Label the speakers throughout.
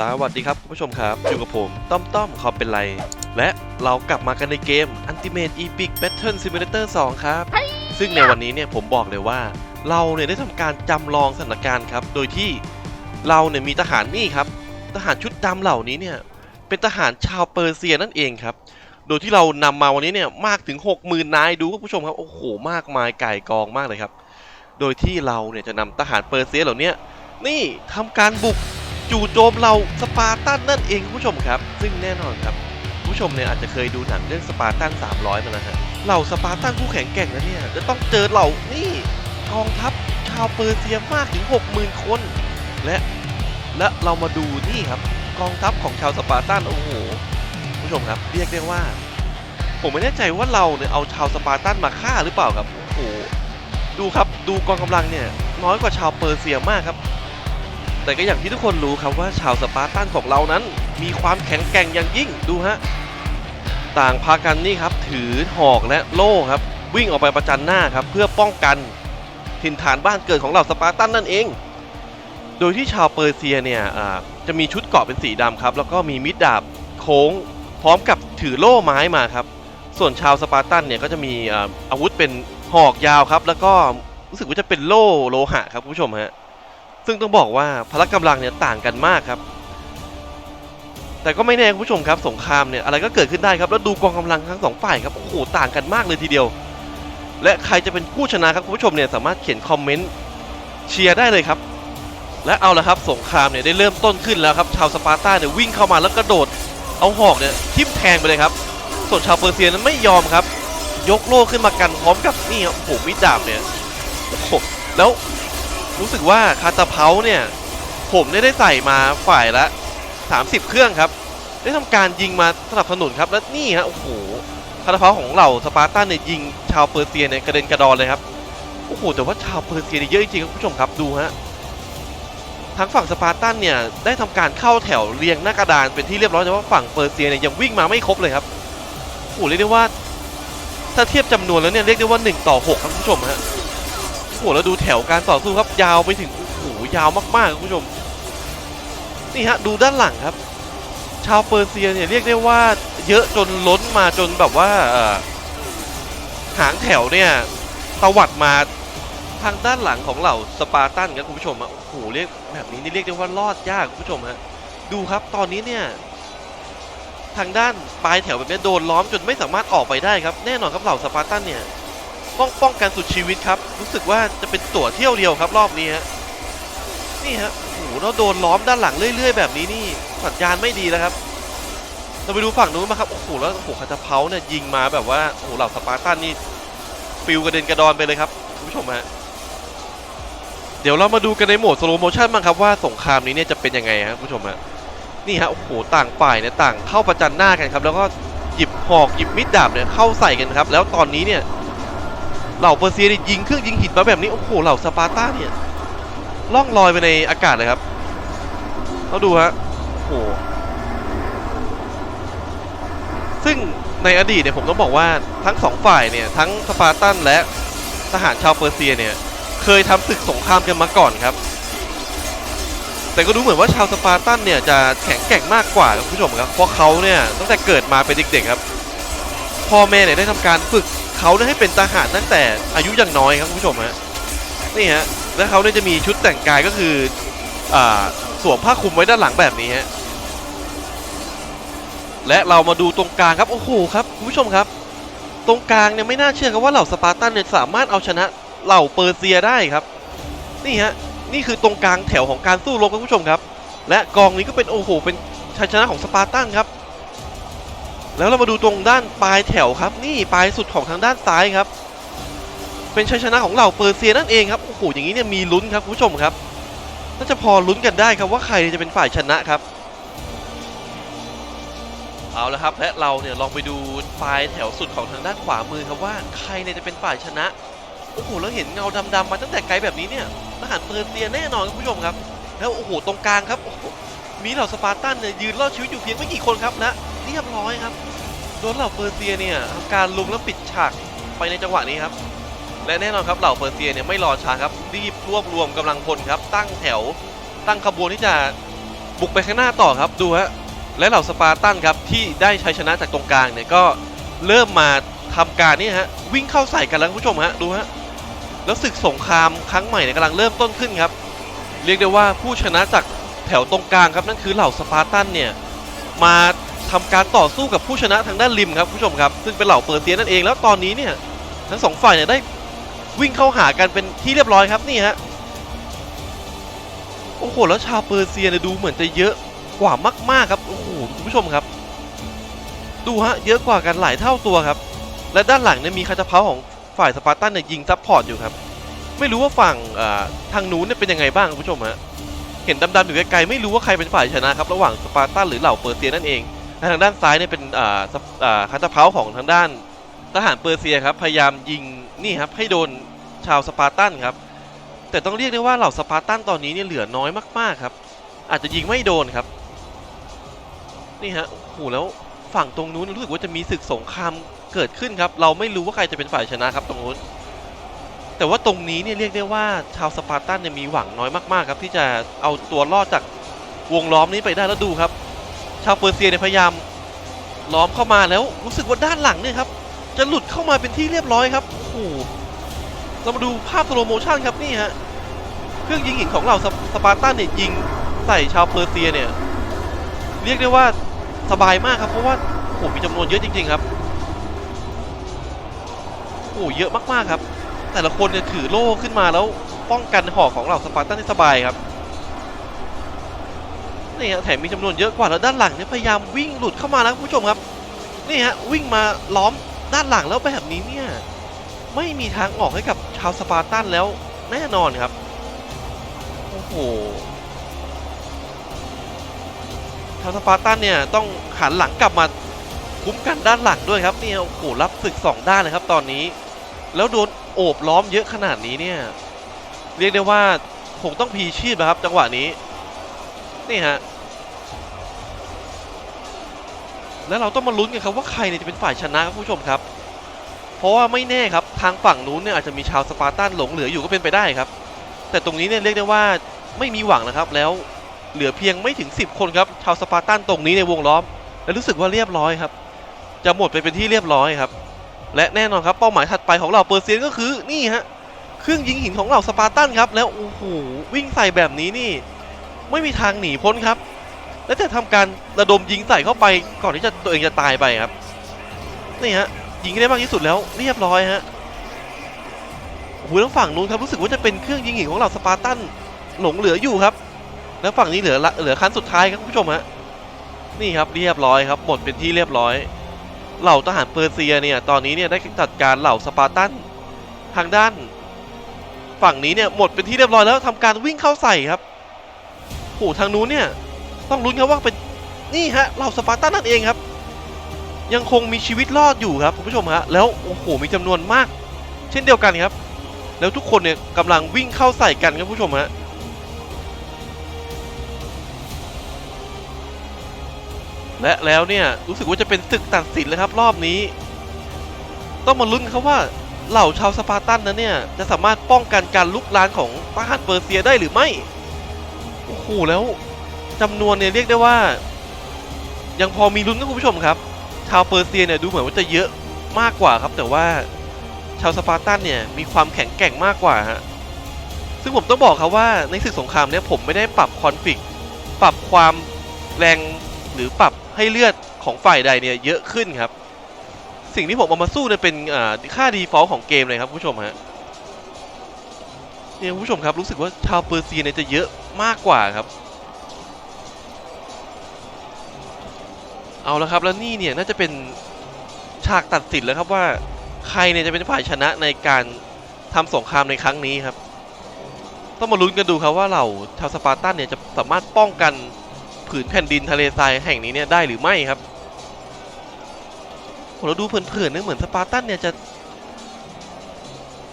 Speaker 1: สวัสดีครับ คุณผู้ชมครับ อยู่กับผม ต้อมต้อมคอมเป็นไร และเรากลับมากันในเกม Ultimate Epic Battle Simulator 2 ครับ ซึ่งในวันนี้เนี่ยผมบอกเลยว่า เราเนี่ยได้ทำการจำลองสถานการณ์ครับ โดยที่เราเนี่ยมีทหารนี่ครับ ทหารชุดดำเหล่านี้เนี่ย เป็นทหารชาวเปอร์เซียนั่นเองครับ โดยที่เรานำมาวันนี้เนี่ยมากถึง 60,000 นายดูคุณผู้ชมครับ โอ้โห มากมายไก่ายกองมากเลยครับ โดยที่เราเนี่ยจะนำทหารเปอร์เซียเหล่าเนี้ยนี่ทำการบุก จู่โจมเราสปาร์ตันนั่นเองคุณผู้ชมครับ ซึ่งแน่นอนครับผู้ชมเนี่ยอาจจะเคยดูหนังเรื่องสปาร์ตัน300มาแล้วฮะเหล่าสปาร์ตันผู้แข็งแกร่งนะเนี่ยจะต้องเจอเหล่านี่กองทัพชาวเปอร์เซียมากถึง 60,000 คน และและเรามาดูนี่ครับกองทัพของชาวสปาร์ตันโอ้โหผู้ชมครับ เรียกได้ว่า ผมไม่แน่ใจว่าเราเนี่ยเอาชาวสปาร์ตันมาฆ่าหรือเปล่าครับโอ้โหดูครับดูกองกำลังเนี่ยน้อยกว่าชาวเปอร์เซียมากครับ แต่ก็อย่างที่ทุกคนรู้ครับว่าชาวสปาร์ตันของเรานั้น มีความแข็งแกร่งอย่างยิ่งดูฮะต่างพากันนี่ครับถือหอกและโล่ครับ วิ่งออกไปประจันหน้าครับ เพื่อป้องกันถิ่นฐานบ้านเกิดของเหล่าสปาร์ตันนั่นเอง โดยที่ชาวเปอร์เซียเนี่ยจะมีชุดเกราะเป็นสีดำครับ แล้วก็มีมิดดาบโค้ง พร้อมกับถือโล่ไม้มาครับ ส่วนชาวสปาร์ตันเนี่ยก็จะมีอาอาวุธเป็นหอกยาวครับ แล้วก็รู้สึกว่าจะเป็นโล่โลหะครับคุณผู้ชมฮะ ซึ่งต้องบอกว่าพละกำลังเนี่ยต่างกันมากครับ แต่ก็ไม่แน่คุณผู้ชมครับ สงครามเนี่ยอะไรก็เกิดขึ้นได้ครับ แล้วดูกองกำลังทั้งสองฝ่ายครับ โอ้โหต่างกันมากเลยทีเดียว และใครจะเป็นผู้ชนะครับคุณผู้ชมเนี่ยสามารถเขียนคอมเมนต์เชียร์ได้เลยครับ และเอาละครับสงครามเนี่ยได้เริ่มต้นขึ้นแล้วครับชาวสปาร์ตาเนี่ยวิ่งเข้ามาแล้วกระโดด เอาหอกเนี่ยทิ่มแทงไปเลยครับ ส่วนชาวเปอร์เซียนั้นไม่ยอมครับ ยกโล่ขึ้นมากันพร้อมกับนี่ครับโอ้โหมิดดาบเนี่ยโอ้โหแล้ว รู้สึกว่าคาตาเพาเนี่ย ผมเนี่ยได้ใส่มาฝ่ายละ 30 เครื่องครับ ได้ทำการยิงมาสนับสนุนครับ และนี่ฮะโอ้โหคาตาเพาของเราสปาร์ตันเนี่ยยิงชาวเปอร์เซียเนี่ยกระเด็นกระดอนเลยครับโอ้โหแต่ว่าชาวเปอร์เซียเนี่ยเยอะจริงครับผู้ชมครับดูฮะทางฝั่งสปาร์ตันเนี่ยได้ทำการเข้าแถวเรียงหน้ากระดานเป็นที่เรียบร้อยแต่ว่าฝั่งเปอร์เซียเนี่ยยังวิ่งมาไม่ครบเลยครับโอ้โหเรียกได้ว่าถ้าเทียบจำนวนแล้วเนี่ยเรียกได้ว่า 1 ต่อ 6 ครับผู้ชมฮะ โหแล้วดูแถวการต่อสู้ครับ ยาวไปถึงโอ้โหยาวมากๆครับคุณผู้ชม นี่ฮะดูด้านหลังครับ ชาวเปอร์เซียเนี่ยเรียกได้ว่าเยอะจนล้นมาจนแบบว่าหางแถวเนี่ยตวัดมาทางด้านหลังของเหล่าสปาร์ตันครับคุณผู้ชมอะโอ้โหเรียกแบบนี้นี่เรียกได้ว่ารอดยากคุณผู้ชมฮะดูครับตอนนี้เนี่ยทางด้านปลายแถวแบบนี้โดนล้อมจนไม่สามารถออกไปได้ครับ แน่นอนครับเหล่าสปาร์ตันเนี่ย ป้องป้องกันสุดชีวิตครับ รู้สึกว่าจะเป็นตั๋วเที่ยวเดียวครับ รอบนี้ฮะนี่ฮะโอ้โหเราโดนล้อมด้านหลังเรื่อย ๆ แบบนี้นี่สัญญาณไม่ดีแล้วครับ เราไปดูฝั่งนู้นมาครับโอ้โหแล้วโอ้โหคาตาเพาเนี่ยยิงมาแบบว่าโอ้โหเหล่าสปาร์ตันนี่ฟิวกระเด็นกระดอนไปเลยครับคุณผู้ชมฮะเดี๋ยวเรามาดูกันในโหมดสโลโมชั่นบ้างครับว่าสงครามนี้เนี่ยจะเป็นยังไงฮะผู้ชมฮะนี่ฮะโอ้โหต่างฝ่ายเนี่ยต่างเข้าประจันหน้ากันครับ แล้วก็หยิบหอกหยิบมิดดาบเนี่ยเข้าใส่กันครับ แล้วตอนนี้เนี่ย เหล่าเปอร์เซียเนี่ยยิงเครื่องยิงหินมาแบบนี้โอ้โหเหล่าสปาร์ตาเนี่ยล่องลอยไปในอากาศเลยครับเราดูฮะโอ้โหซึ่งในอดีตเนี่ยผมต้องบอกว่าทั้งสองฝ่ายเนี่ยทั้งสปาร์ตันและทหารชาวเปอร์เซียเนี่ยเคยทำศึกสงครามกันมาก่อนครับ แต่ก็ดูเหมือนว่าชาวสปาร์ตันเนี่ยจะแข็งแกร่งมากกว่าครับคุณผู้ชมครับเพราะเขาเนี่ยตั้งแต่เกิดมาเป็นเด็กๆครับพ่อแม่เนี่ยได้ทำการฝึก เขาเนี่ยให้เป็นทหารตั้งแต่อายุยังน้อยครับคุณผู้ชมฮะนี่ฮะแล้วเขาเนี่ยจะมีชุดแต่งกายก็คืออ่าสวมผ้าคลุมไว้ด้านหลังแบบนี้ฮะและเรามาดูตรงกลางครับโอ้โหครับคุณผู้ชมครับ ตรงกลางเนี่ยไม่น่าเชื่อครับว่าเหล่าสปาร์ตันเนี่ยสามารถเอาชนะเหล่าเปอร์เซียได้ครับ นี่ฮะนี่คือตรงกลางแถวของการสู้รบครับคุณผู้ชมครับ และกองนี้ก็เป็นโอ้โหเป็นชัยชนะของสปาร์ตันครับ แล้วเรามาดูตรงด้านปลายแถวครับ นี่ปลายสุดของทางด้านซ้ายครับ เป็นชัยชนะของเหล่าเปอร์เซียนั่นเองครับโอ้โหอย่างนี้เนี่ยมีลุ้นครับคุณผู้ชมครับน่าจะพอลุ้นกันได้ครับว่าใครจะเป็นฝ่ายชนะครับเอาละครับและเราเนี่ยลองไปดูปลายแถวสุดของทางด้านขวามือครับว่าใครเนี่ยจะเป็นฝ่ายชนะโอ้โหแล้วเห็นเงาดำๆมาตั้งแต่ไกลแบบนี้เนี่ยทหารเปอร์เซียแน่นอนครับผู้ชมครับ แล้วโอ้โหตรงกลางครับมีเหล่าสปาร์ตันเนี่ยยืนรอดชีวิตอยู่เพียงไม่กี่คนครับและเรียบร้อยครับ โดนเหล่าเปอร์เซียเนี่ยทำการลุมแล้วปิดฉากไปในจังหวะนี้ครับ และแน่นอนครับเหล่าเปอร์เซียเนี่ยไม่รอช้าครับรีบรวบรวมกำลังพลครับ ตั้งแถวตั้งขบวนที่จะบุกไปข้างหน้าต่อครับดูฮะและเหล่าสปาร์ตันครับที่ได้ชัยชนะจากตรงกลางเนี่ยก็เริ่มมาทำการนี่ฮะวิ่งเข้าใส่กันแล้วผู้ชมฮะดูฮะแล้วศึกสงครามครั้งใหม่เนี่ยกำลังเริ่มต้นขึ้นครับ เรียกได้ว่าผู้ชนะจากแถวตรงกลางครับนั่นคือเหล่าสปาร์ตันเนี่ยมา ทำการต่อสู้กับผู้ชนะทางด้านริมครับคุณผู้ชมครับซึ่งเป็นเหล่าเปอร์เซียนั่นเองแล้วตอนนี้เนี่ยทั้งสองฝ่ายเนี่ยได้วิ่งเข้าหากันเป็นที่เรียบร้อยครับนี่ฮะโอ้โหแล้วชาวเปอร์เซียเนี่ยดูเหมือนจะเยอะกว่ามากๆครับโอ้โหคุณผู้ชมครับ ดูฮะเยอะกว่ากันหลายเท่าตัวครับ และด้านหลังเนี่ยมีคาตาเพาของฝ่ายสปาร์ตันเนี่ยยิงซัพพอร์ตอยู่ครับ ไม่รู้ว่าฝั่งทางนู้นเนี่ยเป็นยังไงบ้างคุณผู้ชมฮะเห็นดำๆอยู่ไกลๆไม่รู้ว่าใครเป็นฝ่ายชนะครับ ระหว่างสปาร์ตันหรือเหล่าเปอร์เซียนั่นเอง ทางด้านซ้ายเนี่ยเป็นอ่าอ่าคาตาเพาของทางด้านทหารเปอร์เซียครับพยายามยิงนี่ครับให้โดนชาวสปาร์ตันครับ แต่ต้องเรียกได้ว่าเหล่าสปาร์ตันตอนนี้เนี่ยเหลือน้อยมากๆครับ อาจจะยิงไม่โดนครับ นี่ฮะโอ้โหแล้วฝั่งตรงนู้นรู้สึกว่าจะมีศึกสงครามเกิดขึ้นครับ เราไม่รู้ว่าใครจะเป็นฝ่ายชนะครับตรงนู้นแต่ว่าตรงนี้เนี่ยเรียกได้ว่าชาวสปาร์ตันเนี่ยมีหวังน้อยมากๆครับ ที่จะเอาตัวรอดจากวงล้อมนี้ไปได้แล้วดูครับ ชาวเปอร์เซียเนี่ยพยายามล้อมเข้ามาแล้วรู้สึกว่าด้านหลังเนี่ยครับ จะหลุดเข้ามาเป็นที่เรียบร้อยครับโอ้โหเรามาดูภาพสโลโมชันครับนี่ฮะเครื่องยิงหินของเราสปสปาร์ตันเนี่ยยิงใส่ชาวเปอร์เซียเนี่ย เรียกได้ว่าสบายมากครับ เพราะว่าโอ้โหมีจำนวนเยอะจริง ๆครับโอ้โหเยอะมากๆครับ แต่ละคนเนี่ยถือโล่ขึ้นมาแล้วป้องกันหอกของเราสปาร์ตันได้สบายครับ นี่ฮะแถมมีจำนวนเยอะกว่าแล้วด้านหลังเนี่ยพยายามวิ่งหลุดเข้ามาแล้วคุณผู้ชมครับนี่ฮะวิ่งมาล้อมด้านหลังแล้วแบบนี้เนี่ยไม่มีทางออกให้กับชาวสปาร์ตันแล้วแน่นอนครับโอ้โหชาวสปาร์ตันเนี่ยต้องหันหลังกลับมาคุ้มกันด้านหลังด้วยครับเนี่ยโอ้โหรับศึกสองด้านเลยครับตอนนี้ แล้วโดนโอบล้อมเยอะขนาดนี้เนี่ยเรียกได้ว่าคงต้องพีชีพนะครับจังหวะนี้นี่ฮะ แล้วเราต้องมาลุ้นกันครับว่าใครเนี่ยจะเป็นฝ่ายชนะครับคุณผู้ชมครับ เพราะว่าไม่แน่ครับทางฝั่งนู้นเนี่ยอาจจะมีชาวสปาร์ตันหลงเหลืออยู่ก็เป็นไปได้ครับ แต่ตรงนี้เนี่ยเรียกได้ว่าไม่มีหวังนะครับ แล้วเหลือเพียงไม่ถึง 10 คนครับชาวสปาร์ตันตรงนี้ในวงล้อม และรู้สึกว่าเรียบร้อยครับ จะหมดไปเป็นที่เรียบร้อยครับ และแน่นอนครับเป้าหมายถัดไปของเราเปอร์เซียนก็คือนี่ฮะเครื่องยิงหินของเราสปาร์ตันครับแล้วโอ้โหวิ่งใส่แบบนี้นี่ ไม่มีทางหนีพ้นครับ และจะทำการระดมยิงใส่เข้าไปก่อนที่จะตัวเองจะตายไปครับนี่ฮะยิงได้มากที่สุดแล้วเรียบร้อยฮะโอ้โหแล้วฝั่งนู้นครับรู้สึกว่าจะเป็นเครื่องยิงหินของเราสปาร์ตันหลงเหลืออยู่ครับ แล้วฝั่งนี้เหลือละเหลือคันสุดท้ายครับคุณผู้ชมฮะนี่ครับเรียบร้อยครับหมดเป็นที่เรียบร้อย เหล่าทหารเปอร์เซียเนี่ยตอนนี้เนี่ยได้จัดการเหล่าสปาร์ตันทางด้าน ฝั่งนี้เนี่ยหมดเป็นที่เรียบร้อยแล้วทำการวิ่งเข้าใส่ครับโอ้โหทางนู้นเนี่ย ต้องลุ้นครับว่าเป็นนี่ฮะเหล่าสปาร์ตันนั่นเองครับ ยังคงมีชีวิตรอดอยู่ครับคุณผู้ชมฮะแล้วโอ้โหมีจำนวนมาก เช่นเดียวกันครับ แล้วทุกคนเนี่ยกำลังวิ่งเข้าใส่กันครับผู้ชมฮะและแล้วเนี่ยรู้สึกว่าจะเป็นศึกตัดสินเลยครับ รอบนี้ ต้องมาลุ้นครับว่าเหล่าชาวสปาร์ตันนั้นเนี่ยจะสามารถป้องกันการลุกลานของทหารเปอร์เซียได้หรือไม่โอ้โหแล้ว จำนวนเนี่ยเรียกได้ว่า ยังพอมีลุ้นนะคุณผู้ชมครับ ชาวเปอร์เซียเนี่ยดูเหมือนว่าจะเยอะมากกว่าครับ แต่ว่าชาวสปาร์ตันเนี่ยมีความแข็งแกร่งมากกว่าฮะซึ่งผมต้องบอกครับว่าในศึกสงครามเนี่ยผมไม่ได้ปรับคอนฟ lict ปรับความแรงหรือปรับให้เลือดของฝ่ายใดเนี่ยเยอะขึ้นครับ สิ่งที่ผมเอามาสู้เนี่ยเป็นค่า default ของเกมเลยครับคุณผู้ชมฮะเนี่ยคุณผู้ชมครับรู้สึกว่าชาวเปอร์เซียเนี่ยจะเยอะมากกว่าครับ เอาละครับแล้วนี่เนี่ยน่าจะเป็นฉากตัดสินแล้วครับว่าใครเนี่ยจะเป็นฝ่ายชนะในการทำสงครามในครั้งนี้ครับ ต้องมาลุ้นกันดูครับว่าเราชาวสปาร์ตันเนี่ยจะสามารถป้องกันผืนแผ่นดินทะเลทรายแห่งนี้เนี่ยได้หรือไม่ครับโหเราดูเผินๆเนี่ยเหมือนสปาร์ตันเนี่ยจะ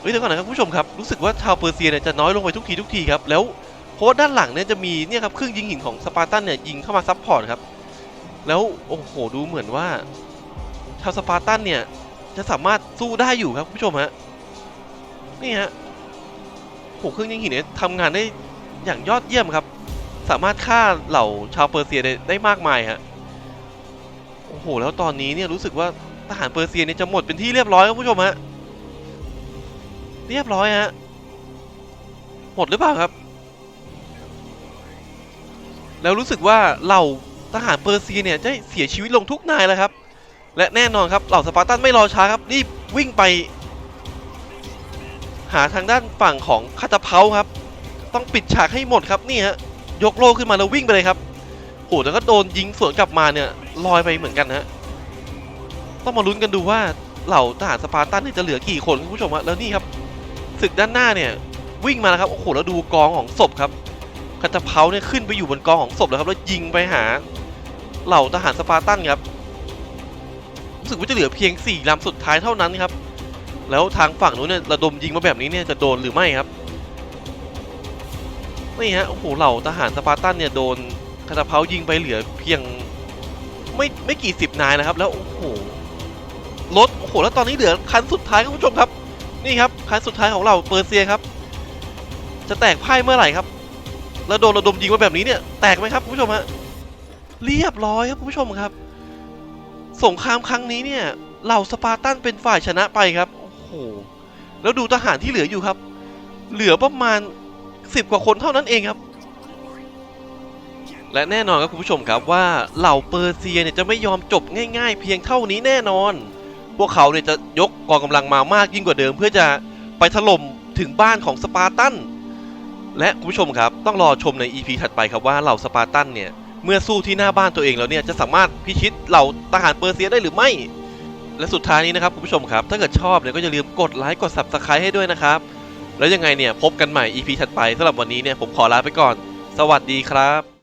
Speaker 1: เฮ้ยเดี๋ยวก่อนนะครับผู้ชมครับรู้สึกว่าชาวเปอร์เซียเนี่ยจะน้อยลงไปทุกทีทุกทีครับแล้วเพราะด้านหลังเนี่ยจะมีเนี่ยครับเครื่องยิงหินของสปาร์ตันเนี่ยยิงเข้ามาซับพอร์ตครับ แล้วโอ้โหดูเหมือนว่าชาวสปาร์ตันเนี่ย จะสามารถสู้ได้อยู่ครับคุณผู้ชมฮะนี่ฮะโหเครื่องยิงหินเนี่ยทำงานได้อย่างยอดเยี่ยมครับ สามารถฆ่าเหล่าชาวเปอร์เซียได้ได้มากมายฮะโอ้โหแล้วตอนนี้เนี่ยรู้สึกว่าทหารเปอร์เซียเนี่ยจะหมดเป็นที่เรียบร้อยครับผู้ชมฮะเรียบร้อยฮะหมดหรือเปล่าครับ แล้วรู้สึกว่าเหล่า ทหารเปอร์เซียเนี่ยได้เสียชีวิตลงทุกนายแล้วครับ และแน่นอนครับเหล่าสปาร์ตันไม่รอช้าครับรีบวิ่งไป หาทางด้านฝั่งของคาตาเพาครับ ต้องปิดฉากให้หมดครับนี่ฮะยกโล่ขึ้นมาแล้ววิ่งไปเลยครับโหแต่ก็โดนยิงสวนกลับมาเนี่ยลอยไปเหมือนกันฮะต้องมาลุ้นกันดูว่าเหล่าทหารสปาร์ตันนี่จะเหลือกี่คนคุณผู้ชมฮะแล้วนี่ครับศึกด้านหน้าเนี่ยวิ่งมาแล้วครับโอ้โหแล้วดูกองของศพครับคาตาเพาเนี่ยขึ้นไปอยู่บนกองของศพแล้วครับแล้วยิงไปหา เหล่าทหารสปาร์ตันครับรู้สึกว่าจะเหลือเพียงสี่ลำสุดท้ายเท่านั้นครับ แล้วทางฝั่งนู้นเนี่ยระดมยิงมาแบบนี้เนี่ยจะโดนหรือไม่ครับนี่ฮะโอ้โหเหล่าทหารสปาร์ตันเนี่ยโดนคาตาเพายิงไปเหลือเพียงไม่ไม่กี่สิบนายนะครับ แล้วโอ้โหรถโอ้โหแล้วตอนนี้เหลือคันสุดท้ายครับคุณผู้ชมครับ นี่ครับคันสุดท้ายของเราเปอร์เซียครับ จะแตกพ่ายเมื่อไหร่ครับ แล้วโดนระดมยิงมาแบบนี้เนี่ยแตกไหมครับคุณผู้ชมฮะ เรียบร้อยครับคุณผู้ชมครับ สงครามครั้งนี้เนี่ยเหล่าสปาร์ตันเป็นฝ่ายชนะไปครับโอ้โหแล้วดูทหารที่เหลืออยู่ครับ เหลือประมาณสิบกว่าคนเท่านั้นเองครับ และแน่นอนครับคุณผู้ชมครับว่าเหล่าเปอร์เซียเนี่ยจะไม่ยอมจบง่าย ๆ เพียงเท่านี้แน่นอน พวกเขาเนี่ยจะยกกองกำลังมามากยิ่งกว่าเดิม เพื่อจะไปถล่มถึงบ้านของสปาร์ตันและคุณผู้ชมครับต้องรอชมใน EP ถัดไปครับว่าเหล่าสปาร์ตันเนี่ย เมื่อสู้ที่หน้าบ้านตัวเองแล้วเนี่ยจะสามารถพิชิตเหล่าทหารเปอร์เซียได้หรือไม่ และสุดท้ายนี้นะครับคุณผู้ชมครับ ถ้าเกิดชอบเนี่ยก็อย่าลืมกดไลค์กด Subscribe ให้ด้วยนะครับ แล้วยังไงเนี่ยพบกันใหม่ EP ถัดไปสำหรับวันนี้เนี่ยผมขอลาไปก่อน สวัสดีครับ